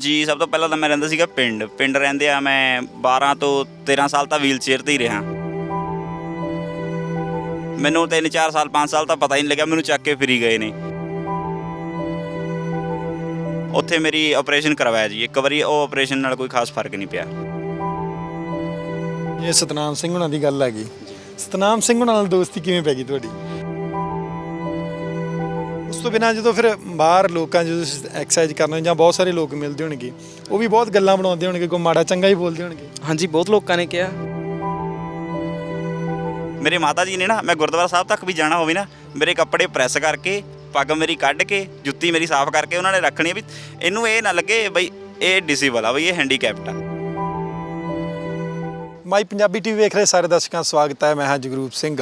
ਜੀ, ਸਭ ਤੋਂ ਪਹਿਲਾਂ ਤਾਂ ਮੈਂ ਰਹਿੰਦਾ ਸੀਗਾ ਪਿੰਡ। ਪਿੰਡ ਰਹਿੰਦੇ ਆ ਮੈਂ 12 ਤੋਂ 13 ਸਾਲ ਤਾਂ ਵੀਲ ਚੇਅਰ ਤੇ ਹੀ ਰਿਹਾ। ਮੈਨੂੰ 3-4 ਸਾਲ 5 ਸਾਲ ਤਾਂ ਪਤਾ ਹੀ ਨਹੀਂ ਲੱਗਿਆ, ਮੈਨੂੰ ਚੱਕ ਕੇ ਫਰੀ ਗਏ ਨੇ। ਉੱਥੇ ਮੇਰੀ ਆਪਰੇਸ਼ਨ ਕਰਵਾਇਆ ਜੀ। ਇੱਕ ਵਾਰੀ ਉਹ ਆਪਰੇਸ਼ਨ ਨਾਲ ਕੋਈ ਖਾਸ ਫ਼ਰਕ ਨਹੀਂ ਪਿਆ। ਇਹ ਸਤਨਾਮ ਸਿੰਘ ਹੁਣਾਂ ਦੀ ਗੱਲ ਹੈਗੀ ਸਤਨਾਮ ਸਿੰਘ ਹੁਣਾਂ ਨਾਲ ਦੋਸਤੀ ਕਿਵੇਂ ਪੈ ਗਈ ਤੁਹਾਡੀ? ਤੋਂ ਬਿਨਾਂ ਜਦੋਂ ਫਿਰ ਬਾਹਰ ਲੋਕਾਂ ਜਦੋਂ ਐਕਸਰਸਾਈਜ਼ ਕਰਨਾ ਜਾਂ ਬਹੁਤ ਸਾਰੇ ਲੋਕ ਮਿਲਦੇ ਹੋਣਗੇ ਉਹ ਵੀ ਬਹੁਤ ਗੱਲਾਂ ਬਣਾਉਂਦੇ ਹੋਣਗੇ ਕੋਈ ਮਾੜਾ ਚੰਗਾ ਹੀ ਬੋਲਦੇ ਹੋਣਗੇ। ਹਾਂਜੀ ਬਹੁਤ ਲੋਕਾਂ ਨੇ ਕਿਹਾ। ਮੇਰੇ ਮਾਤਾ ਜੀ ਨੇ ਨਾ ਮੈਂ ਗੁਰਦੁਆਰਾ ਸਾਹਿਬ ਤੱਕ ਵੀ ਜਾਣਾ ਹੋਵੇ ਨਾ ਮੇਰੇ ਕੱਪੜੇ ਪ੍ਰੈਸ ਕਰਕੇ ਪੱਗ ਮੇਰੀ ਕੱਢ ਕੇ ਜੁੱਤੀ ਮੇਰੀ ਸਾਫ਼ ਕਰਕੇ ਉਹਨਾਂ ਨੇ ਰੱਖਣੀ ਆ ਵੀ ਇਹਨੂੰ ਇਹ ਨਾ ਲੱਗੇ ਬਈ ਇਹ ਡਿਸੇਬਲ ਆ ਬਈ ਇਹ ਹੈਂਡੀਕੈਪਟ ਆ। ਮਾਈ ਪੰਜਾਬੀ ਟੀਵੀ ਵੇਖ ਰਹੇ ਸਾਰੇ ਦਰਸ਼ਕਾਂ ਦਾ ਸਵਾਗਤ ਹੈ ਮੈਂ ਹਾਂ ਜਗਰੂਪ ਸਿੰਘ।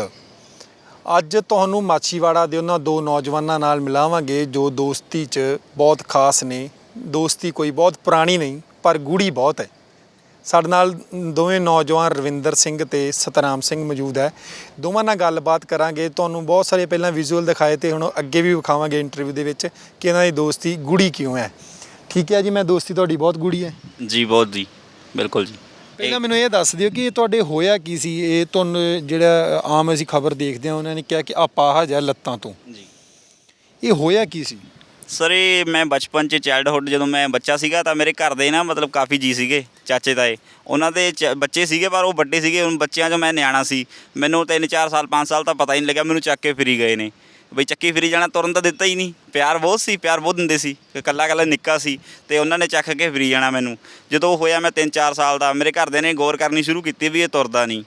ਅੱਜ ਤੁਹਾਨੂੰ ਮਾਛੀਵਾੜਾ ਦੇ ਉਹਨਾਂ ਦੋ ਨੌਜਵਾਨਾਂ ਨਾਲ ਮਿਲਾਵਾਂਗੇ ਜੋ ਦੋਸਤੀ 'ਚ ਬਹੁਤ ਖਾਸ ਨੇ। ਦੋਸਤੀ ਕੋਈ ਬਹੁਤ ਪੁਰਾਣੀ ਨਹੀਂ, ਪਰ ਗੂੜੀ ਬਹੁਤ ਹੈ। ਸਾਡੇ ਨਾਲ ਦੋਵੇਂ ਨੌਜਵਾਨ ਰਵਿੰਦਰ ਸਿੰਘ ਤੇ ਸਤਨਾਮ ਸਿੰਘ ਮੌਜੂਦ ਹੈ। ਦੋਵਾਂ ਨਾਲ ਗੱਲਬਾਤ ਕਰਾਂਗੇ। ਤੁਹਾਨੂੰ ਬਹੁਤ ਸਾਰੇ ਪਹਿਲਾਂ ਵਿਜ਼ੂਅਲ ਦਿਖਾਏ ਤੇ ਹੁਣ ਅੱਗੇ ਵੀ ਵਿਖਾਵਾਂਗੇ ਇੰਟਰਵਿਊ ਦੇ ਵਿੱਚ ਕਿ ਇਹਨਾਂ ਦੀ ਦੋਸਤੀ ਗੂੜੀ ਕਿਉਂ ਹੈ। ਠੀਕ ਹੈ ਜੀ, ਮੈਂ ਦੋਸਤੀ ਤੁਹਾਡੀ ਬਹੁਤ ਗੂੜੀ ਹੈ। ਜੀ, ਬਹੁਤ ਜੀ। ਬਿਲਕੁਲ ਜੀ। ਪਹਿਲਾਂ ਮੈਨੂੰ ਇਹ ਦੱਸ ਦਿਓ ਕਿ ਇਹ ਤੁਹਾਡੇ ਹੋਇਆ ਕੀ ਸੀ? ਇਹ ਤੁਹਾਨੂੰ ਜਿਹੜਾ ਆਮ ਅਸੀਂ ਖਬਰ ਦੇਖਦੇ ਹਾਂ ਉਹਨਾਂ ਨੇ ਕਿਹਾ ਕਿ ਆਪਾਹਜ ਹੈ ਲੱਤਾਂ ਤੋਂ। ਜੀ। ਇਹ ਹੋਇਆ ਕੀ ਸੀ? ਸਰ ਇਹ ਮੈਂ ਬਚਪਨ ਚ ਚਾਈਲਡਹੁੱਡ ਜਦੋਂ ਮੈਂ ਬੱਚਾ ਸੀਗਾ ਤਾਂ ਮੇਰੇ ਘਰ ਦੇ ਨਾ ਮਤਲਬ ਕਾਫੀ ਜੀ ਸੀਗੇ ਚਾਚੇ ਤਾਏ। ਉਹਨਾਂ ਦੇ ਚ- ਬੱਚੇ ਸੀਗੇ ਪਰ ਉਹ ਵੱਡੇ ਸੀਗੇ ਹੁਣ ਬੱਚਿਆਂ 'ਚੋਂ ਮੈਂ ਨਿਆਣਾ ਸੀ। ਮੈਨੂੰ 3-4 ਸਾਲ 5 ਸਾਲ ਤਾਂ ਪਤਾ ਹੀ ਨਹੀਂ ਲੱਗਿਆ ਮੈਨੂੰ ਚੱਕ ਕੇ ਫਰੀ ਗਏ ਨੇ। ਬਈ ਚੱਕੀ ਫਰੀ ਜਾਣਾ ਤੁਰਨ ਤਾਂ ਦਿੱਤਾ ਹੀ ਨਹੀਂ। ਪਿਆਰ ਬਹੁਤ ਸੀ ਪਿਆਰ ਬਹੁਤ ਦਿੰਦੇ ਸੀ। ਕੱਲਾ ਕੱਲਾ ਨਿੱਕਾ ਸੀ ਤੇ ਉਹਨਾਂ ਨੇ ਚੱਕ ਕੇ ਫਰੀ ਜਾਣਾ ਮੈਨੂੰ। ਜਦੋਂ ਹੋਇਆ ਮੈਂ 3-4 ਸਾਲ ਦਾ ਮੇਰੇ ਘਰਦਿਆਂ ਨੇ ਗੌਰ ਕਰਨੀ ਸ਼ੁਰੂ ਕੀਤੀ ਵੀ ਇਹ ਤੁਰਦਾ ਨਹੀਂ।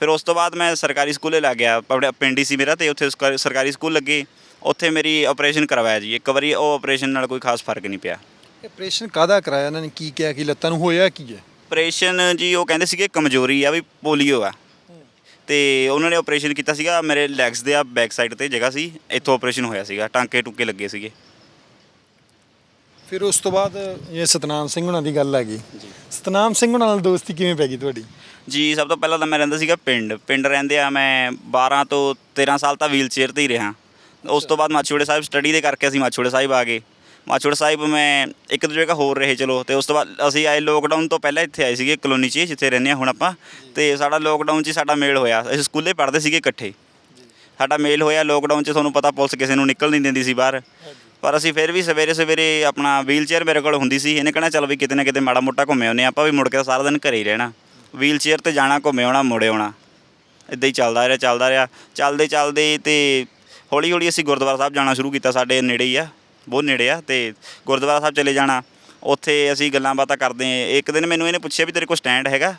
ਫਿਰ ਉਸ ਤੋਂ ਬਾਅਦ ਮੈਂ ਸਰਕਾਰੀ ਸਕੂਲੇ ਲੱਗ ਗਿਆ। ਆਪਣੇ ਪਿੰਡ ਹੀ ਸੀ ਮੇਰਾ ਤੇ ਉੱਥੇ ਸਰਕਾਰੀ- ਸਕੂਲ ਲੱਗੇ। ਉੱਥੇ ਮੇਰੀ ਆਪਰੇਸ਼ਨ ਕਰਵਾਇਆ ਜੀ। ਇੱਕ ਵਾਰੀ ਉਹ ਆਪਰੇਸ਼ਨ ਨਾਲ ਕੋਈ ਖਾਸ ਫ਼ਰਕ ਨਹੀਂ ਪਿਆ। ਆਪਰੇਸ਼ਨ ਕਾਹਦਾ ਕਰਾਇਆ ਇਹਨਾਂ ਨੇ? ਕੀ ਕਿਹਾ ਕਿ ਲੱਤਾਂ ਨੂੰ ਹੋਇਆ ਕੀ ਹੈ? ਆਪਰੇਸ਼ਨ ਜੀ ਉਹ ਕਹਿੰਦੇ ਸੀਗੇ ਕਮਜ਼ੋਰੀ ਆ ਵੀ ਪੋਲੀਓ ਆ। ਤੇ ਉਹਨਾਂ ਨੇ ਆਪਰੇਸ਼ਨ ਕੀਤਾ ਸੀਗਾ ਮੇਰੇ ਲੈਗਸ ਦੇ ਆ ਬੈਕ ਸਾਈਡ ਤੇ ਜਗ੍ਹਾ ਸੀ ਇੱਥੋਂ ਆਪਰੇਸ਼ਨ ਹੋਇਆ ਸੀਗਾ ਟਾਂਕੇ ਟੁੱਕੇ ਲੱਗੇ ਸੀਗੇ। ਫਿਰ ਉਸ ਤੋਂ ਬਾਅਦ ਇਹ ਸਤਨਾਮ ਸਿੰਘ ਹੁਣਾਂ ਦੀ ਗੱਲ ਹੈਗੀ ਸਤਨਾਮ ਸਿੰਘ ਹੁਣਾਂ ਨਾਲ ਦੋਸਤੀ ਕਿਵੇਂ ਪੈ ਗਈ ਤੁਹਾਡੀ? ਜੀ ਸਭ ਤੋਂ ਪਹਿਲਾਂ ਤਾਂ ਮੈਂ ਰਹਿੰਦਾ ਸੀਗਾ ਪਿੰਡ। ਪਿੰਡ ਰਹਿੰਦੇ ਆ ਮੈਂ 12 ਤੋਂ 13 ਸਾਲ ਤਾਂ ਵੀਲ ਚੇਅਰ ਤੇ ਹੀ ਰਿਹਾ। ਉਸ ਤੋਂ ਬਾਅਦ ਮਾਛੋੜੇ ਸਾਹਿਬ ਸਟੱਡੀ ਦੇ ਕਰਕੇ ਅਸੀਂ ਮਾਛੋੜੇ ਸਾਹਿਬ ਆ ਗਏ। ਮਾਛੋੜੇ ਸਾਹਿਬ ਮੈਂ ਇੱਕ ਦੋ ਜਗ੍ਹਾ ਹੋਰ ਰਹੇ, ਚਲੋ, ਤੇ ਉਸ ਤੋਂ ਬਾਅਦ ਅਸੀਂ ਆਏ ਲੋਕਡਾਊਨ ਤੋਂ ਪਹਿਲਾਂ ਇੱਥੇ ਆਏ ਸੀਗੇ ਕਲੋਨੀ 'ਚ ਜਿੱਥੇ ਰਹਿੰਦੇ ਹਾਂ ਹੁਣ ਆਪਾਂ। ਤੇ ਸਾਡਾ ਲੋਕਡਾਊਨ 'ਚ ਹੀ ਸਾਡਾ ਮੇਲ ਹੋਇਆ। ਅਸੀਂ ਸਕੂਲੇ ਪੜ੍ਹਦੇ ਸੀਗੇ ਇਕੱਠੇ। ਸਾਡਾ ਮੇਲ ਹੋਇਆ ਲੋਕਡਾਊਨ 'ਚ, ਤੁਹਾਨੂੰ ਪਤਾ ਪੁਲਿਸ ਕਿਸੇ ਨੂੰ ਨਿਕਲ ਨਹੀਂ ਦਿੰਦੀ ਸੀ ਬਾਹਰ। ਪਰ ਅਸੀਂ ਫਿਰ ਵੀ ਸਵੇਰੇ ਸਵੇਰੇ ਆਪਣਾ ਵੀਲਚੇਅਰ ਮੇਰੇ ਕੋਲ ਹੁੰਦੀ ਸੀ। ਇਹਨੇ ਕਹਿਣਾ, ਚੱਲ ਵੀ ਕਿਤੇ ਨਾ ਕਿਤੇ ਮਾੜਾ ਮੋਟਾ ਘੁੰਮੇ ਆਉਂਦੇ ਹਾਂ। ਆਪਾਂ ਵੀ ਮੁੜ ਕੇ ਤਾਂ ਸਾਰਾ ਦਿਨ ਘਰੇ ਹੀ ਰਹਿਣਾ। ਵੀਲਚੇਅਰ ਤੇ ਜਾਣਾ, ਘੁੰਮੇ ਆਉਣਾ, ਮੁੜੇ ਆਉਣਾ। ਇਦਾਂ ਹੀ ਚੱਲਦਾ ਰਿਹਾ ਚੱਲਦਾ ਰਿਹਾ। ਚੱਲਦੇ ਚੱਲਦੇ ਤੇ ਹੌਲੀ ਹੌਲੀ ਅਸੀਂ ਗੁਰਦੁਆਰਾ ਸਾਹਿਬ ਜਾਣਾ ਸ਼ੁਰੂ ਕੀਤਾ, ਸਾਡੇ ਨੇੜੇ ਹੀ ਆ। ਬਹੁਤ ਨੇੜੇ ਆ ਤੇ ਗੁਰਦੁਆਰਾ ਸਾਹਿਬ ਚਲੇ ਜਾਣਾ। ਉੱਥੇ ਅਸੀਂ ਗੱਲਾਂ ਬਾਤਾਂ ਕਰਦੇ ਇੱਕ ਦਿਨ ਮੈਨੂੰ ਇਹਨੇ ਪੁੱਛਿਆ ਵੀ ਤੇਰੇ ਕੋਲ ਸਟੈਂਡ ਹੈਗਾ?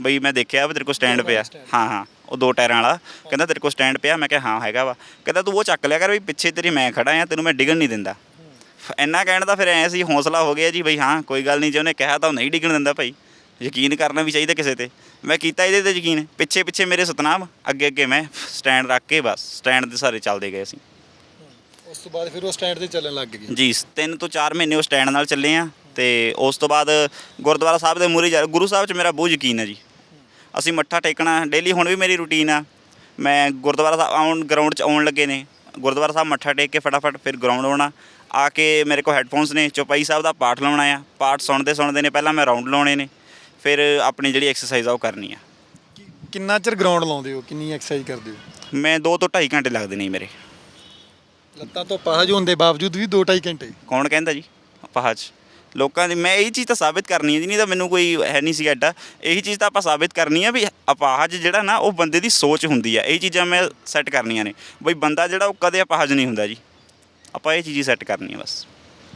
ਬਈ ਮੈਂ ਦੇਖਿਆ ਵੀ ਤੇਰੇ ਕੋਲ ਸਟੈਂਡ ਪਿਆ। ਹਾਂ ਹਾਂ। ਉਹ ਦੋ ਟਾਇਰਾਂ ਵਾਲਾ ਕਹਿੰਦਾ ਤੇਰੇ ਕੋਲ ਸਟੈਂਡ ਪਿਆ। ਮੈਂ ਕਿਹਾ ਹਾਂ ਹੈਗਾ ਵਾ। ਕਹਿੰਦਾ ਤੂੰ ਉਹ ਚੱਕ ਲਿਆ ਕਰ ਵੀ ਪਿੱਛੇ ਤੇਰੀ ਮੈਂ ਖੜਾ ਆ ਤੈਨੂੰ ਮੈਂ ਡਿੱਗਣ ਨਹੀਂ ਦਿੰਦਾ। ਇੰਨਾ ਕਹਿਣ ਦਾ ਫਿਰ ਐ ਸੀ ਹੌਸਲਾ ਹੋ ਗਿਆ ਜੀ ਬਈ ਹਾਂ ਕੋਈ ਗੱਲ ਨਹੀਂ ਜੇ ਉਹਨੇ ਕਿਹਾ ਤਾਂ ਉਹ ਨਹੀਂ ਡਿੱਗਣ ਦਿੰਦਾ ਭਾਈ। ਯਕੀਨ ਕਰਨਾ ਵੀ ਚਾਹੀਦਾ ਕਿਸੇ ਤੇ। ਮੈਂ ਕੀਤਾ ਇਹਦੇ ਤੇ ਯਕੀਨ। ਪਿੱਛੇ ਪਿੱਛੇ ਮੇਰੇ ਸਤਨਾਮ ਅੱਗੇ ਅੱਗੇ ਮੈਂ ਸਟੈਂਡ ਰੱਖ ਕੇ ਬਸ ਸਟੈਂਡ ਦੇ ਸਾਰੇ ਚੱਲਦੇ ਗਏ ਅਸੀਂ। ਉਸ ਤੋਂ ਬਾਅਦ ਫਿਰ ਉਹ ਸਟੈਂਡ ਤੇ ਚੱਲਣ ਲੱਗ ਗਏ ਜੀ ਤਿੰਨ ਤੋਂ 4 ਮਹੀਨੇ ਉਹ ਸਟੈਂਡ ਨਾਲ ਚੱਲੇ ਆ ਤੇ ਉਸ ਤੋਂ ਬਾਅਦ ਗੁਰਦੁਆਰਾ ਸਾਹਿਬ ਦੇ ਮੂਹਰੇ ਜਾ ਗੁਰੂ ਸਾਹਿਬ 'ਚ ਮੇਰਾ ਬਹੁਤ ਯਕੀਨ ਹੈ ਜੀ। ਅਸੀਂ ਮੱਥਾ ਟੇਕਣਾ ਡੇਲੀ ਹੁਣ ਵੀ ਮੇਰੀ ਰੁਟੀਨ ਆ। ਮੈਂ ਗੁਰਦੁਆਰਾ ਸਾਹਿਬ ਆਉਣ ਗਰਾਊਂਡ 'ਚ ਆਉਣ ਲੱਗੇ ਨੇ। ਗੁਰਦੁਆਰਾ ਸਾਹਿਬ ਮੱਥਾ ਟੇਕ ਕੇ ਫਟਾਫਟ ਫਿਰ ਗਰਾਊਂਡ ਆਉਣਾ। ਆ ਕੇ ਮੇਰੇ ਕੋਲ ਹੈੱਡਫੋਨਸ ਨੇ ਚੌਪਾਈ ਸਾਹਿਬ ਦਾ ਪਾਠ ਲਾਉਣਾ ਆ। ਪਾਠ ਸੁਣਦੇ ਸੁਣਦੇ ਨੇ ਪਹਿਲਾਂ ਮੈਂ ਰਾਉਂਡ ਲਾਉਣੇ ਨੇ। ਫਿਰ ਆਪਣੀ ਜਿਹੜੀ ਐਕਸਰਸਾਈਜ਼ ਆ ਉਹ ਕਰਨੀ ਆ। ਕਿੰਨਾ ਚਿਰ ਗਰਾਊਂਡ ਲਾਉਂਦੇ ਹੋ? ਕਿੰਨੀ ਐਕਸਰਸਾਈਜ਼ ਕਰਦੇ ਹੋ? ਮੈਂ 2 ਤੋਂ 2.5 ਘੰਟੇ ਲੱਗਦੇ ਨੇ ਮੇਰੇ। ਲੱਤਾਂ ਤੋਂ ਪਾਹਜ ਹੋਣ ਦੇ ਬਾਵਜੂਦ ਵੀ 2.5 ਘੰਟੇ। ਕੌਣ ਕਹਿੰਦਾ ਜੀ? ਪਹਾਜ। ਲੋਕਾਂ ਦੀ ਮੈਂ ਇਹ ਚੀਜ਼ ਤਾਂ ਸਾਬਿਤ ਕਰਨੀ ਹੈ ਜੀ, ਨਹੀਂ ਤਾਂ ਮੈਨੂੰ ਕੋਈ ਹੈ ਨਹੀਂ ਸੀ ਐਡਾ। ਇਹੀ ਚੀਜ਼ ਤਾਂ ਆਪਾਂ ਸਾਬਿਤ ਕਰਨੀ ਹੈ ਵੀ ਅਪਾਹਜ ਜਿਹੜਾ ਨਾ, ਉਹ ਬੰਦੇ ਦੀ ਸੋਚ ਹੁੰਦੀ ਆ। ਇਹ ਚੀਜ਼ਾਂ ਮੈਂ ਸੈੱਟ ਕਰਨੀਆਂ ਨੇ। ਬਈ ਬੰਦਾ ਜਿਹੜਾ ਉਹ ਕਦੇ ਅਪਾਹਜ ਨਹੀਂ ਹੁੰਦਾ ਜੀ। ਆਪਾਂ ਇਹ ਚੀਜ਼ ਸੈੱਟ ਕਰਨੀ ਹੈ ਬਸ।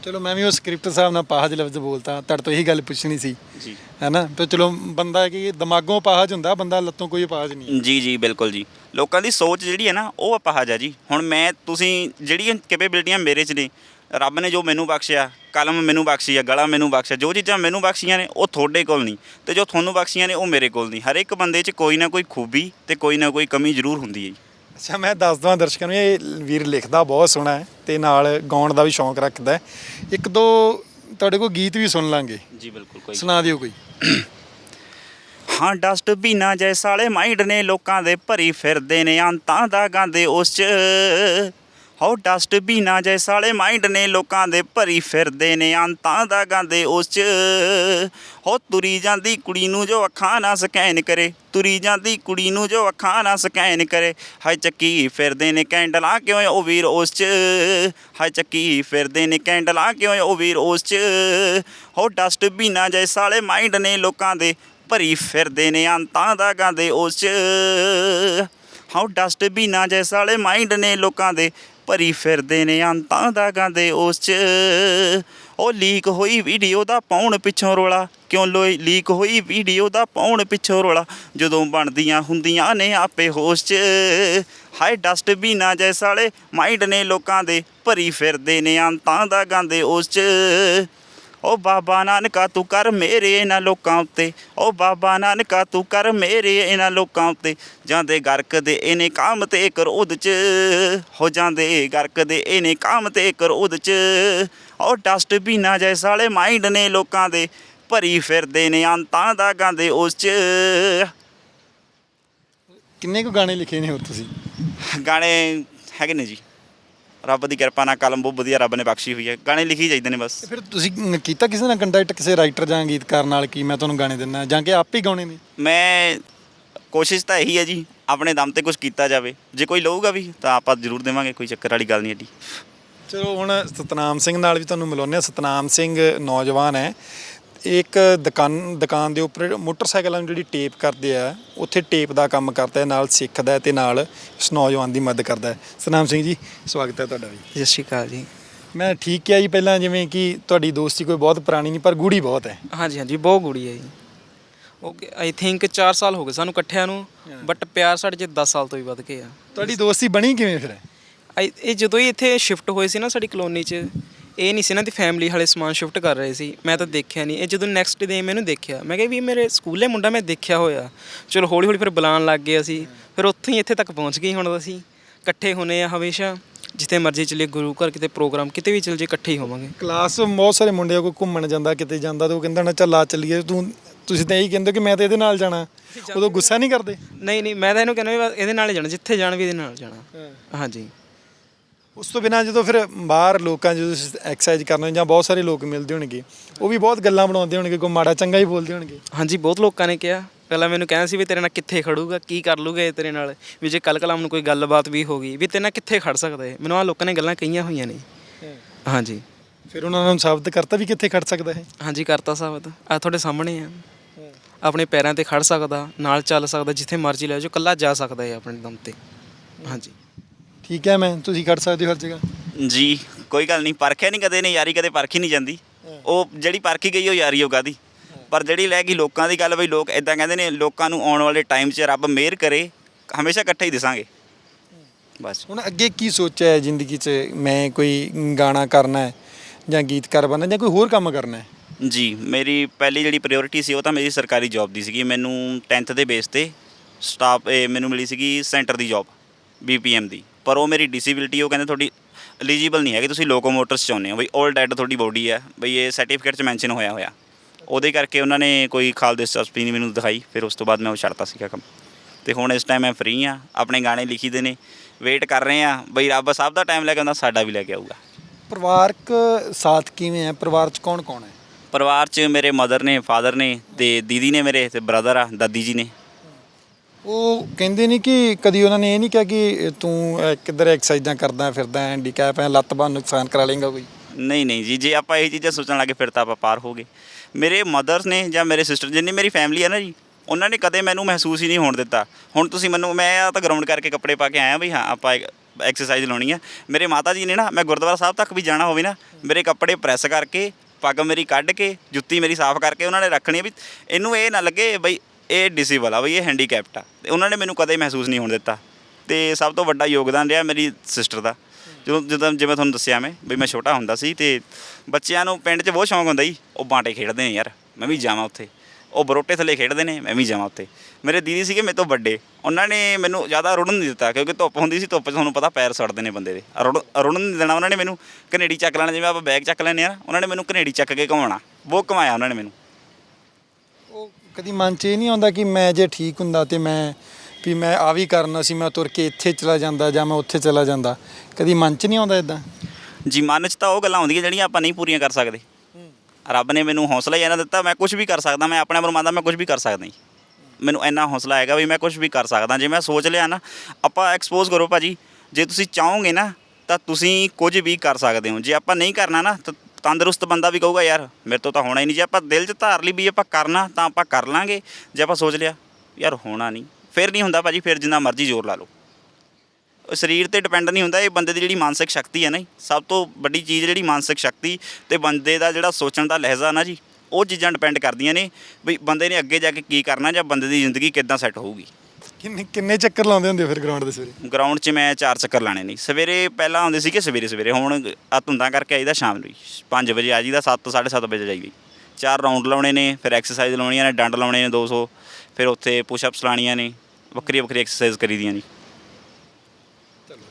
ਚਲੋ ਮੈਂ ਵੀ ਉਹ ਸਕ੍ਰਿਪਟ ਸਾਹਿਬ ਨਾਲ ਪਾਹਜ ਲਫ਼ਜ਼ ਬੋਲਤਾ ਤੁਹਾਡੇ ਤੋਂ ਇਹੀ ਗੱਲ ਪੁੱਛਣੀ ਸੀ। ਜੀ। ਹੈਨਾ? ਤੇ ਚਲੋ ਬੰਦਾ ਕਿ ਦਿਮਾਗੋਂ ਪਾਹਜ ਹੁੰਦਾ ਬੰਦਾ ਲੱਤੋਂ ਕੋਈ ਪਾਹਜ ਨਹੀਂ। ਜੀ ਜੀ ਬਿਲਕੁਲ ਜੀ। ਲੋਕਾਂ ਦੀ ਸੋਚ ਜਿਹੜੀ ਹੈ ਨਾ ਉਹ ਅਪਾਹਜ ਆ ਜੀ। ਹੁਣ ਮੈਂ ਤੁਸੀਂ ਜਿਹੜੀਆਂ ਕੈਪੇਬਿਲਿਟੀਆਂ ਮੇਰੇ 'ਚ ਨੇ ਰੱਬ ਨੇ ਜੋ ਮੈਨੂੰ ਬਖਸ਼ਿਆ ਕਲਮ ਮੈਨੂੰ ਬਖਸ਼ੀ ਆ ਗਲਾ ਮੈਨੂੰ ਬਖਸ਼ਿਆ ਜੋ ਚੀਜ਼ਾਂ ਮੈਨੂੰ ਬਖਸ਼ੀਆਂ ਨੇ ਉਹ ਤੁਹਾਡੇ ਕੋਲ ਨਹੀਂ। ਤੇ ਜੋ ਤੁਹਾਨੂੰ ਬਖਸ਼ੀਆਂ ਨੇ ਉਹ ਮੇਰੇ ਕੋਲ ਨਹੀਂ। ਹਰ ਇੱਕ ਬੰਦੇ 'ਚ ਕੋਈ ਨਾ ਕੋਈ ਖੂਬੀ ਤੇ ਕੋਈ ਨਾ ਕੋਈ ਕਮੀ ਜ਼ਰੂਰ ਹੁੰਦੀ ਹੈ ਜੀ। ਅੱਛਾ ਮੈਂ ਦੱਸ ਦਵਾਂ ਦਰਸ਼ਕਾਂ ਨੂੰ ਇਹ ਵੀਰ ਲਿਖਦਾ ਬਹੁਤ ਸੋਹਣਾ ਹੈ ਤੇ ਨਾਲ ਗਾਉਣ ਦਾ ਵੀ ਸ਼ੌਂਕ ਰੱਖਦਾ ਹੈ। ਇੱਕ ਦੋ ਤੁਹਾਡੇ ਕੋਲ ਗੀਤ ਵੀ ਸੁਣ ਲਾਂਗੇ। ਜੀ ਬਿਲਕੁਲ ਕੋਈ ਸੁਣਾ ਦਿਓ ਕੋਈ। ਹਾਂ ਡਸਟਬਿਨਾਂ ਜੈ ਸਾਲੇ ਮਾਈਂਡ ਨੇ ਲੋਕਾਂ ਦੇ ਭਰੀ ਫਿਰਦੇ ਨੇ ਅੰਤਾਂ ਦਾ ਗਾਂਦੇ ਉਸ ਚ। ਹੋ ਡਸਟ ਬੀਨਾ ਜੈ ਸਾਲੇ ਮਾਈਂਡ ਨੇ ਲੋਕਾਂ ਦੇ ਭਰੀ ਫਿਰਦੇ ਨੇ, ਅੰਤਾਂ ਦਾ ਗਾਂਦੇ ਉਸ ਚ। ਹੋ ਤੁਰੀ ਜਾਂਦੀ ਕੁੜੀ ਨੂੰ ਜੋ ਅੱਖਾਂ ਨਾ ਸਕੈਨ ਕਰੇ, ਤੁਰੀ ਜਾਂਦੀ ਕੁੜੀ ਨੂੰ ਜੋ ਅੱਖਾਂ ਨਾ ਸਕੈਨ ਕਰੇ। ਹਾਏ ਚੱਕੀ ਫਿਰਦੇ ਨੇ ਕੈਂਡਲਾਂ, ਕਿਉਂ ਉਹ ਵੀਰ ਉਸ ਚ? ਹਾਏ ਚੱਕੀ ਫਿਰਦੇ ਨੇ ਕੈਂਡਲਾਂ, ਕਿਉਂ ਉਹ ਵੀਰ ਉਸ ਚ? ਹੋ ਡਸਟ ਬੀਨਾ ਜੈ ਸਾਲੇ ਮਾਈਂਡ ਨੇ ਲੋਕਾਂ ਦੇ ਭਰੀ ਫਿਰਦੇ ਨੇ, ਅੰਤਾਂ ਦਾ ਗਾਂਦੇ ਉਸ ਚ। ਹਾਉ ਡਸਟ ਬੀਨਾ ਜੈ ਸਾਲੇ ਮਾਈਂਡ ਨੇ ਲੋਕਾਂ ਦੇ ਭਰੀ ਫਿਰਦੇ ਨੇ ਅੰਤਾਂ ਦਾ ਗਾਂਦੇ ਉਸ ਚ। ਉਹ ਲੀਕ ਹੋਈ ਵੀਡੀਓ ਦਾ ਪਾਉਣ ਪਿੱਛੋਂ ਰੋਲਾ। ਕਿਉਂ ਲੋਈ ਲੀਕ ਹੋਈ ਵੀਡੀਓ ਦਾ ਪਾਉਣ ਪਿੱਛੋਂ ਰੋਲਾ। ਜਦੋਂ ਬਣਦੀਆਂ ਹੁੰਦੀਆਂ ਨੇ ਆਪੇ ਹੋਸ਼ ਚ। ਹਾਏ ਡਸਟ ਬੀਨਾ ਜੈ ਸਾਲੇ ਮਾਈਂਡ ਨੇ ਲੋਕਾਂ ਦੇ ਭਰੀ ਫਿਰਦੇ ਨੇ ਅੰਤਾਂ ਦਾ ਗਾਂਦੇ ਉਸ ਚ। ਓ ਬਾਬਾ ਨਾਨਕਾ ਤੂੰ ਕਰ ਮੇਰੇ ਇਹਨਾਂ ਲੋਕਾਂ ਉੱਤੇ। ਓ ਬਾਬਾ ਨਾਨਕਾ ਤੂੰ ਕਰ ਮੇਰੇ ਇਹਨਾਂ ਲੋਕਾਂ ਉੱਤੇ। ਜਾਂਦੇ ਗਰਕ ਦੇ ਇਹਨੇ ਕਾਮ ਤੇ ਕਰੋਧ ਚ। ਹੋ ਜਾਂਦੇ ਗਰਕ ਦੇ ਇਹਨੇ ਕਾਮ ਤੇ ਕਰੋਧ ਚ। ਓ ਡਸਟ ਬੀਨਾ ਜੈ ਸਾਲੇ ਮਾਈਂਡ ਨੇ ਲੋਕਾਂ ਦੇ। ਭਰੀ ਫਿਰਦੇ ਨੇ ਅੰਤਾਂ ਦਾ ਗਾਂਦੇ ਉਸ ਚ। ਕਿੰਨੇ ਕੁ ਗਾਣੇ ਲਿਖੇ ਨੇ ਹੋਰ ਤੁਸੀਂ? ਗਾਣੇ ਹੈਗੇ ਨੇ ਜੀ। ਰੱਬ ਦੀ ਕਿਰਪਾ ਨਾਲ ਕਲਮ ਬਹੁਤ ਵਧੀਆ ਰੱਬ ਨੇ ਬਖਸ਼ੀ ਹੋਈ ਹੈ। ਗਾਣੇ ਲਿਖੀ ਜਾਈਦੇ ਨੇ ਬਸ। ਫਿਰ ਤੁਸੀਂ ਕੀਤਾ ਕਿਸੇ ਨਾਲ ਕੰਟੈਕਟ ਕਿਸੇ ਰਾਈਟਰ ਜਾਂ ਗੀਤਕਾਰ ਨਾਲ ਕੀ ਮੈਂ ਤੁਹਾਨੂੰ ਗਾਣੇ ਦਿੰਦਾ ਜਾਂ ਕਿ ਆਪ ਹੀ ਗਾਉਣੇ ਨੇ? ਮੈਂ ਕੋਸ਼ਿਸ਼ ਤਾਂ ਇਹੀ ਹੈ ਜੀ ਆਪਣੇ ਦਮ ਤੇ ਕੁਝ ਕੀਤਾ ਜਾਵੇ। ਜੇ ਕੋਈ ਲਊਗਾ ਵੀ ਤਾਂ ਆਪਾਂ ਜ਼ਰੂਰ ਦੇਵਾਂਗੇ ਕੋਈ ਚੱਕਰ ਵਾਲੀ ਗੱਲ ਨਹੀਂ ਏਡੀ ਚਲੋ ਹੁਣ ਸਤਨਾਮ ਸਿੰਘ ਨਾਲ ਵੀ ਤੁਹਾਨੂੰ ਮਿਲਾਉਂਦੇ ਹਾਂ। ਸਤਨਾਮ ਸਿੰਘ ਨੌਜਵਾਨ ਹੈ। ਇੱਕ ਦੁਕਾਨ ਦੁਕਾਨ ਦੇ ਉੱਪਰ ਮੋਟਰਸਾਈਕਲਾਂ ਨੂੰ ਜਿਹੜੀ ਟੇਪ ਕਰਦੇ ਆ ਉੱਥੇ ਟੇਪ ਦਾ ਕੰਮ ਕਰਦਾ ਨਾਲ ਸਿੱਖਦਾ ਤੇ ਨਾਲ ਇਸ ਨੌਜਵਾਨ ਦੀ ਮਦਦ ਕਰਦਾ ਹੈ। ਸਤਨਾਮ ਸਿੰਘ ਜੀ ਸਵਾਗਤ ਹੈ ਤੁਹਾਡਾ ਵੀ। ਸਤਿ ਸ਼੍ਰੀ ਅਕਾਲ ਜੀ। ਮੈਂ ਠੀਕ ਕਿਹਾ ਜੀ ਪਹਿਲਾਂ ਜਿਵੇਂ ਕਿ ਤੁਹਾਡੀ ਦੋਸਤੀ ਕੋਈ ਬਹੁਤ ਪੁਰਾਣੀ ਨਹੀਂ ਪਰ ਗੂੜੀ ਬਹੁਤ ਹੈ। ਹਾਂਜੀ ਹਾਂਜੀ ਬਹੁਤ ਗੁੜੀ ਹੈ ਜੀ। ਓਕੇ ਆਈ ਥਿੰਕ 4 ਸਾਲ ਹੋ ਗਏ ਸਾਨੂੰ ਇਕੱਠਿਆਂ ਨੂੰ ਬਟ ਪਿਆਰ ਸਾਡੇ ਚ 10 ਸਾਲ ਤੋਂ ਵੀ ਵੱਧ ਗਿਆ ਤੁਹਾਡੀ ਦੋਸਤੀ ਬਣੀ ਕਿਵੇਂ ਫਿਰ? ਇਹ ਜਦੋਂ ਹੀ ਇੱਥੇ ਸ਼ਿਫਟ ਹੋਏ ਸੀ ਨਾ ਸਾਡੀ ਕਲੋਨੀ 'ਚ ਇਹ ਨਹੀਂ ਸੀ ਨਾ ਦੀ ਫੈਮਿਲੀ ਹਲੇ ਸਮਾਨ ਸ਼ਿਫਟ ਕਰ ਰਹੇ ਸੀ। ਮੈਂ ਤਾਂ ਦੇਖਿਆ ਨਹੀਂ। ਇਹ ਜਦੋਂ ਨੈਕਸਟ ਡੇ ਮੈਨੂੰ ਦੇਖਿਆ ਮੈਂ ਕਿਹਾ ਵੀ ਇਹ ਮੇਰੇ ਸਕੂਲੇ ਮੁੰਡਾ ਮੈਂ ਦੇਖਿਆ ਹੋਇਆ। ਚਲੋ ਹੌਲੀ ਹੌਲੀ ਫਿਰ ਬੁਲਾਉਣ ਲੱਗ ਗਏ ਅਸੀਂ। ਫਿਰ ਉੱਥੋਂ ਹੀ ਇੱਥੇ ਤੱਕ ਪਹੁੰਚ ਗਏ ਹੁਣ ਅਸੀਂ। ਇਕੱਠੇ ਹੁੰਨੇ ਆ ਹਮੇਸ਼ਾ। ਜਿੱਥੇ ਮਰਜ਼ੀ ਚਲੇ ਗੁਰੂ ਘਰ ਕਿਤੇ ਪ੍ਰੋਗਰਾਮ ਕਿਤੇ ਵੀ ਚਲ ਜੇ ਇਕੱਠੇ ਹੀ ਹੋਵਾਂਗੇ। ਕਲਾਸ ਬਹੁਤ ਸਾਰੇ ਮੁੰਡੇ ਆ ਕੋਈ ਘੁੰਮਣ ਜਾਂਦਾ ਕਿਤੇ ਜਾਂਦਾ ਤੇ ਉਹ ਕਹਿੰਦਾ ਨਾ ਚੱਲ ਆ ਚੱਲੀਏ। ਤੂੰ ਤੁਸੀਂ ਤਾਂ ਇਹੀ ਕਹਿੰਦੇ ਕਿ ਮੈਂ ਤਾਂ ਇਹਦੇ ਨਾਲ ਜਾਣਾ। ਉਦੋਂ ਗੁੱਸਾ ਨਹੀਂ ਕਰਦੇ? ਨਹੀਂ ਨਹੀਂ ਮੈਂ ਤਾਂ ਇਹਨੂੰ ਕਹਿੰਦਾ ਵੀ ਬਸ ਇਹਦੇ ਨਾਲ ਹੀ ਜਾਣਾ ਜਿੱਥੇ ਜਾਣ ਵੀ ਇਹਦੇ ਨਾਲ ਜਾਣਾ। ਹਾਂਜੀ। ਉਸ ਤੋਂ ਬਿਨਾਂ ਜਦੋਂ ਫਿਰ ਬਾਹਰ ਲੋਕਾਂ ਜਦੋਂ ਐਕਸਰਸਾਈਜ਼ ਕਰਨ ਜਾਂ ਬਹੁਤ ਸਾਰੇ ਲੋਕ ਮਿਲਦੇ ਹੋਣਗੇ ਉਹ ਵੀ ਬਹੁਤ ਗੱਲਾਂ ਬਣਾਉਂਦੇ ਹੋਣਗੇ ਕੋਈ ਮਾੜਾ ਚੰਗਾ ਹੀ ਬੋਲਦੇ ਹੋਣਗੇ। ਹਾਂਜੀ ਬਹੁਤ ਲੋਕਾਂ ਨੇ ਕਿਹਾ। ਪਹਿਲਾਂ ਮੈਨੂੰ ਕਹਿੰਦਾ ਸੀ ਵੀ ਤੇਰੇ ਨਾਲ ਕਿੱਥੇ ਖੜੂਗਾ ਕੀ ਕਰ ਲੂਗਾ ਇਹ ਤੇਰੇ ਨਾਲ? ਵੀ ਜੇ ਕੱਲ ਕਲਾਮ ਨੂੰ ਕੋਈ ਗੱਲਬਾਤ ਵੀ ਹੋ ਗਈ ਵੀ ਤੇਰੇ ਨਾਲ ਕਿੱਥੇ ਖੜ ਸਕਦਾ ਹੈ ਮੈਨੂੰ ਆ ਲੋਕਾਂ ਨੇ ਗੱਲਾਂ ਕਹੀਆਂ ਹੋਈਆਂ ਨੇ। ਹਾਂਜੀ। ਫਿਰ ਉਹਨਾਂ ਨੂੰ ਸਾਬਤ ਕਰਤਾ ਵੀ ਕਿੱਥੇ ਖੜ ਸਕਦਾ ਹੈ ਹਾਂਜੀ ਕਰਤਾ ਸਾਬਤ। ਆ ਤੁਹਾਡੇ ਸਾਹਮਣੇ ਆ। ਆਪਣੇ ਪੈਰਾਂ ਤੇ ਖੜ ਸਕਦਾ ਨਾਲ ਚੱਲ ਸਕਦਾ ਜਿੱਥੇ ਮਰਜ਼ੀ ਲੈ ਜਾਓ ਕੱਲਾ ਜਾ ਸਕਦਾ ਹੈ ਆਪਣੇ ਦਮ ਤੇ। ਹਾਂਜੀ। ਠੀਕ ਹੈ ਮੈਂ ਤੁਸੀਂ ਖੜ ਸਕਦੇ ਹੋ ਹਰ ਜਗ੍ਹਾ। ਜੀ ਕੋਈ ਗੱਲ ਨਹੀਂ ਪਰਖਿਆ ਨਹੀਂ ਕਦੇ ਨੇ ਯਾਰੀ ਕਦੇ ਪਰਖੀ ਨਹੀਂ ਜਾਂਦੀ। ਉਹ ਜਿਹੜੀ ਪਰਖੀ ਗਈ ਉਹ ਯਾਰੀ ਹੋਗਾ ਦੀ। ਪਰ ਜਿਹੜੀ ਲੈ ਗਈ ਲੋਕਾਂ ਦੀ ਗੱਲ ਬਈ ਲੋਕ ਇਦਾਂ ਕਹਿੰਦੇ ਨੇ ਲੋਕਾਂ ਨੂੰ ਆਉਣ ਵਾਲੇ ਟਾਈਮ 'ਚ ਰੱਬ ਮਿਹਰ ਕਰੇ ਹਮੇਸ਼ਾ ਇਕੱਠੇ ਹੀ ਦਿਸਾਂਗੇ। ਬਸ। ਹੁਣ ਅੱਗੇ ਕੀ ਸੋਚਿਆ ਹੈ ਜ਼ਿੰਦਗੀ 'ਚ ਮੈਂ ਕੋਈ ਗਾਣਾ ਕਰਨਾ ਹੈ ਜਾਂ ਗੀਤਕਾਰ ਬਣਨਾ ਜਾਂ ਕੋਈ ਹੋਰ ਕੰਮ ਕਰਨਾ ਹੈ? ਜੀ ਮੇਰੀ ਪਹਿਲੀ ਜਿਹੜੀ ਪ੍ਰਾਇੋਰਟੀ ਸੀ ਉਹ ਤਾਂ ਮੇਰੀ ਸਰਕਾਰੀ ਜੌਬ ਦੀ ਸੀਗੀ। ਮੈਨੂੰ 10th ਦੇ ਬੇਸ ਤੇ ਸਟਾਫ ਇਹ ਮੈਨੂੰ ਮਿਲੀ ਸੀਗੀ ਸੈਂਟਰ ਦੀ ਜੌਬ ਬੀਪੀਐਮ ਦੀ। ਪਰ ਉਹ ਮੇਰੀ ਡਿਸੇਬਿਲਿਟੀ ਉਹ ਕਹਿੰਦੇ ਤੁਹਾਡੀ ਐਲੀਜੀਬਲ ਨਹੀਂ ਹੈਗੀ ਤੁਸੀਂ ਲੋਕੋਮੋਟਰਸ ਚਾਹੁੰਦੇ ਹੋ। ਬਈ 올ਡ ਡੈਡ ਤੁਹਾਡੀ ਬੋਡੀ ਹੈ ਬਈ ਇਹ ਸਰਟੀਫਿਕੇਟ 'ਚ ਮੈਂਸ਼ਨ ਹੋਇਆ ਹੋਇਆ। ਉਹਦੇ ਕਰਕੇ ਉਹਨਾਂ ਨੇ ਕੋਈ ਖਾਲ ਦਿਲਚਸਪੀ ਨਹੀਂ ਮੈਨੂੰ ਦਿਖਾਈ ਫਿਰ ਉਸ ਤੋਂ ਬਾਅਦ ਮੈਂ ਉਹ ਛੱਡਤਾ ਸੀਗਾ ਕੰਮ। ਤੇ ਹੁਣ ਇਸ ਟਾਈਮ ਮੈਂ ਫ੍ਰੀ ਆ ਆਪਣੇ ਗਾਣੇ ਲਿਖੀਦੇ ਨੇ ਵੇਟ ਕਰ ਰਹੇ ਆ ਬਈ ਰੱਬ ਸਭ ਦਾ ਟਾਈਮ ਲੈ ਕੇ ਆਉਂਦਾ ਸਾਡਾ ਵੀ ਲੈ ਕੇ ਆਊਗਾ। ਪਰਿਵਾਰਕ ਸਾਥ ਕਿਵੇਂ ਹੈ? ਪਰਿਵਾਰ 'ਚ ਕੌਣ ਕੌਣ ਹੈ? ਪਰਿਵਾਰ 'ਚ ਮੇਰੇ ਮਦਰ ਨੇ ਫਾਦਰ ਨੇ ਤੇ ਦੀਦੀ ਨੇ ਮੇਰੇ ਤੇ ਬ੍ਰਦਰ ਆ ਦਾਦੀ ਜੀ ਨੇ। ਉਹ ਕਹਿੰਦੇ ਨਹੀਂ ਕਿ ਕਦੀ ਉਹਨਾਂ ਨੇ ਇਹ ਨਹੀਂ ਕਿਹਾ ਕਿ ਤੂੰ ਅਹ, ਕਿੱਧਰ ਐਕਸਰਸਾਈਜ਼ਾਂ ਕਰਦਾ ਫਿਰਦਾ ਹੈਂਡੀਕੈਪ ਹੈ ਲੱਤ ਬਾਹ ਨੁਕਸਾਨ ਕਰਾ ਲੇਗਾ ਕੋਈ? ਨਹੀਂ ਨਹੀਂ ਜੀ ਜੇ ਆਪਾਂ ਇਹ ਚੀਜ਼ਾਂ ਸੋਚਣ ਲੱਗੇ ਫਿਰ ਤਾਂ ਆਪਾਂ ਪਾਰ ਹੋ ਗਏ। ਮੇਰੇ ਮਦਰਸ ਨੇ ਜਾਂ ਮੇਰੇ ਸਿਸਟਰ ਜਿੰਨੀ ਮੇਰੀ ਫੈਮਿਲੀ ਹੈ ਨਾ ਜੀ ਉਹਨਾਂ ਨੇ ਕਦੇ ਮੈਨੂੰ ਮਹਿਸੂਸ ਹੀ ਨਹੀਂ ਹੋਣ ਦਿੱਤਾ। ਹੁਣ ਤੁਸੀਂ ਮੈਨੂੰ ਮੈਂ ਆ ਤਾਂ ਗਰਾਊਂਡ ਕਰਕੇ ਕੱਪੜੇ ਪਾ ਕੇ ਆਇਆ ਵੀ ਹਾਂ ਆਪਾਂ ਐਕਸਰਸਾਈਜ਼ ਲਾਉਣੀ ਆ। ਮੇਰੇ ਮਾਤਾ ਜੀ ਨੇ ਨਾ ਮੈਂ ਗੁਰਦੁਆਰਾ ਸਾਹਿਬ ਤੱਕ ਵੀ ਜਾਣਾ ਹੋਵੇ ਨਾ ਮੇਰੇ ਕੱਪੜੇ ਪ੍ਰੈਸ ਕਰਕੇ ਪੱਗ ਮੇਰੀ ਕੱਢ ਕੇ ਜੁੱਤੀ ਮੇਰੀ ਸਾਫ਼ ਕਰਕੇ ਉਹਨਾਂ ਨੇ ਰੱਖਣੀ ਆ ਵੀ ਇਹਨੂੰ ਇਹ ਨਾ ਲੱਗੇ ਬਈ ਇਹ ਡਿਸੇਬਲ ਆ ਬਈ, ਇਹ ਹੈਂਡੀਕੈਪਟ ਆ। ਤੇ ਉਹਨਾਂ ਨੇ ਮੈਨੂੰ ਕਦੇ ਮਹਿਸੂਸ ਨਹੀਂ ਹੋਣ ਦਿੱਤਾ। ਤੇ ਸਭ ਤੋਂ ਵੱਡਾ ਯੋਗਦਾਨ ਰਿਹਾ ਮੇਰੀ ਸਿਸਟਰ ਦਾ। ਜਦੋਂ ਜਦੋਂ ਜਿਵੇਂ ਤੁਹਾਨੂੰ ਦੱਸਿਆ ਮੈਂ, ਬਈ ਮੈਂ ਛੋਟਾ ਹੁੰਦਾ ਸੀ ਤੇ ਬੱਚਿਆਂ ਨੂੰ ਪਿੰਡ 'ਚ ਬਹੁਤ ਸ਼ੌਂਕ ਹੁੰਦਾ ਜੀ ਉਹ ਬਾਂਟੇ ਖੇਡਦੇ ਨੇ ਯਾਰ, ਮੈਂ ਵੀ ਜਾਵਾਂ ਉੱਥੇ। ਉਹ ਬਰੋਟੇ ਥੱਲੇ ਖੇਡਦੇ ਨੇ, ਮੈਂ ਵੀ ਜਾਵਾਂ ਉੱਥੇ। ਮੇਰੇ ਦੀਦੀ ਸੀਗੇ ਮੇਰੇ ਤੋਂ ਵੱਡੇ, ਉਹਨਾਂ ਨੇ ਮੈਨੂੰ ਜ਼ਿਆਦਾ ਰੁੜਨ ਨਹੀਂ ਦਿੱਤਾ, ਕਿਉਂਕਿ ਧੁੱਪ ਹੁੰਦੀ ਸੀ, ਧੁੱਪ 'ਚ ਤੁਹਾਨੂੰ ਪਤਾ ਪੈਰ ਸੜਦੇ ਨੇ ਬੰਦੇ ਦੇ। ਰੁੜ ਰੁੜਨ ਨਹੀਂ ਦੇਣਾ ਉਹਨਾਂ ਨੇ ਮੈਨੂੰ ਕਨੇਡੀ ਚੱਕ ਲੈਣਾ, ਜਿਵੇਂ ਆਪਾਂ ਬੈਗ ਚੱਕ ਲੈਂਦੇ ਆ ਉਹਨਾਂ ਨੇ ਮੈਨੂੰ ਕਨੇਡੀ ਚੱਕ ਕੇ ਘੁਮਾਉਣਾ। ਬਹੁਤ ਘੁਮਾਇਆ ਉਹਨਾਂ ਨੇ ਮੈਨੂੰ। ਉਹ ਕਦੀ ਮਨ 'ਚ ਇਹ ਨਹੀਂ ਆਉਂਦਾ ਕਿ ਮੈਂ ਜੇ ਠੀਕ ਹੁੰਦਾ ਤੇ ਮੈਂ, ਵੀ ਮੈਂ ਆ ਵੀ ਕਰਨਾ ਸੀ ਮੈਂ ਤੁਰ ਕੇ ਇੱਥੇ ਚਲਾ ਜਾਂਦਾ ਜਾਂ ਮੈਂ ਉੱਥੇ ਚਲਾ ਜਾਂਦਾ। ਕਦੀ ਮਨ 'ਚ ਨਹੀਂ ਆਉਂਦਾ ਇਦਾਂ ਜੀ, ਮਨ 'ਚ ਤਾਂ ਉਹ ਗੱਲਾਂ ਹੁੰਦੀਆਂ ਜਿਹੜੀਆਂ ਆਪਾਂ ਨਹੀਂ ਪੂਰੀਆਂ ਕਰ ਸਕਦੇ। ਰੱਬ ਨੇ ਮੈਨੂੰ ਹੌਸਲਾ ਹੀ ਇਹਨਾਂ ਦਿੱਤਾ, ਮੈਂ ਕੁਝ ਵੀ ਕਰ ਸਕਦਾ, ਮੈਂ ਆਪਣੇ ਆਪ ਨੂੰ ਮੰਨਦਾ, ਮੈਂ ਕੁਝ ਵੀ ਕਰ ਸਕਦਾ ਜੀ। ਮੈਨੂੰ ਇੰਨਾ ਹੌਸਲਾ ਹੈਗਾ ਵੀ ਮੈਂ ਕੁਝ ਵੀ ਕਰ ਸਕਦਾ। ਜੇ ਮੈਂ ਸੋਚ ਲਿਆ ਨਾ, ਆਪਾਂ ਐਕਸਪੋਜ਼ ਕਰੋ ਭਾਜੀ, ਜੇ ਤੁਸੀਂ ਚਾਹੋਗੇ ਨਾ, ਤਾਂ ਤੁਸੀਂ ਕੁਝ ਵੀ ਕਰ ਸਕਦੇ ਹੋ। ਜੇ ਆਪਾਂ ਨਹੀਂ ਕਰਨਾ ਨਾ, ਤਾਂ ਤੰਦਰੁਸਤ ਬੰਦਾ ਵੀ ਕਹੂਗਾ, ਯਾਰ, ਮੇਰੇ ਤੋਂ ਤਾਂ ਹੋਣਾ ਹੀ ਨਹੀਂ ਜੇ ਆਪਾਂ ਦਿਲ 'ਚ ਧਾਰ ਲਈ ਵੀ ਆਪਾਂ ਕਰਨਾ, ਤਾਂ ਆਪਾਂ ਕਰ ਲਾਂਗੇ। ਜੇ ਆਪਾਂ ਸੋਚ ਲਿਆ, ਯਾਰ, ਹੋਣਾ ਨਹੀਂ। ਫਿਰ ਨਹੀਂ ਹੁੰਦਾ ਭਾਜੀ, ਫਿਰ ਜਿੰਨਾ ਮਰਜ਼ੀ ਜ਼ੋਰ ਲਾ ਲਓ। ਸਰੀਰ ਤੇ ਡਿਪੈਂਡ ਨਹੀਂ ਹੁੰਦਾ, ਇਹ ਬੰਦੇ ਦੀ ਜਿਹੜੀ ਮਾਨਸਿਕ ਸ਼ਕਤੀ ਹੈ ਨਾ ਸਭ ਤੋਂ ਵੱਡੀ ਚੀਜ਼ ਜਿਹੜੀ ਮਾਨਸਿਕ ਸ਼ਕਤੀ ਤੇ ਬੰਦੇ ਦਾ ਜਿਹੜਾ ਸੋਚਣ ਦਾ ਲਹਿਜ਼ਾ ਨਾ ਜੀ, ਉਹ ਚੀਜ਼ਾਂ ਡਿਪੈਂਡ ਕਰਦੀਆਂ ਨੇ, ਵੀ ਬੰਦੇ ਨੇ ਅੱਗੇ ਜਾ ਕੇ ਕੀ ਕਰਨਾ ਜਾਂ ਬੰਦੇ ਦੀ ਜ਼ਿੰਦਗੀ ਕਿੱਦਾਂ ਸੈੱਟ ਹੋਊਗੀ। ਕਿੰਨੇ ਕਿੰਨੇ ਚੱਕਰ ਲਾਉਂਦੇ ਹੁੰਦੇ ਫਿਰ ਗਰਾਊਂਡ ਦੇ ਸਵੇਰੇ? ਗਰਾਊਂਡ 'ਚ ਮੈਂ ਚਾਰ ਚੱਕਰ ਲਾਣੇ ਨਹੀਂ ਸਵੇਰੇ ਪਹਿਲਾਂ ਆਉਂਦੇ ਸੀਗੇ ਸਵੇਰੇ ਸਵੇਰੇ। ਹੁਣ ਆ ਧੁੰਦਾਂ ਕਰਕੇ ਆਈਦਾ ਸ਼ਾਮ ਨੂੰ 5 ਵਜੇ ਆ ਜੀਦਾ 7 7:30 ਵਜੇ ਜਾਈਦੀ ਚਾਰ ਰਾਉਂਡ ਲਾਉਣੇ ਨੇ ਫਿਰ ਐਕਸਰਸਾਈਜ਼ ਲਾਉਣੀਆਂ ਨੇ ਡੰਡ ਲਾਉਣੇ ਨੇ 200 ਫਿਰ ਉੱਥੇ ਪੁਸ਼-ਅਪਸ ਲਾਣੀਆਂ ਨੇ ਵੱਖਰੀ ਵੱਖਰੀ ਐਕਸਰਸਾਈਜ਼ ਕਰੀਦੀਆਂ ਜੀ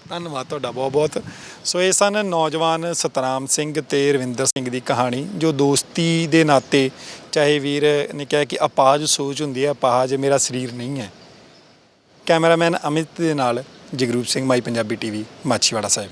ਧੰਨਵਾਦ ਤੁਹਾਡਾ ਬਹੁਤ ਬਹੁਤ। ਸੋ ਇਹ ਸਨ ਨੌਜਵਾਨ ਸਤਨਾਮ ਸਿੰਘ ਤੇ ਰਵਿੰਦਰ ਸਿੰਘ ਦੀ ਕਹਾਣੀ ਜੋ ਦੋਸਤੀ ਦੇ ਨਾਤੇ ਚਾਹੇ ਵੀਰ ਨੇ ਕਿਹਾ ਕਿ ਅਪਾਜ ਸੋਚ ਹੁੰਦੀ ਹੈ ਅਪਾਜ ਮੇਰਾ ਸਰੀਰ ਨਹੀਂ ਹੈ। ਕੈਮਰਾਮੈਨ ਅਮਿਤ ਦੇ ਨਾਲ Jagroop Singh my Punjabi TV Machhiwara Sahib.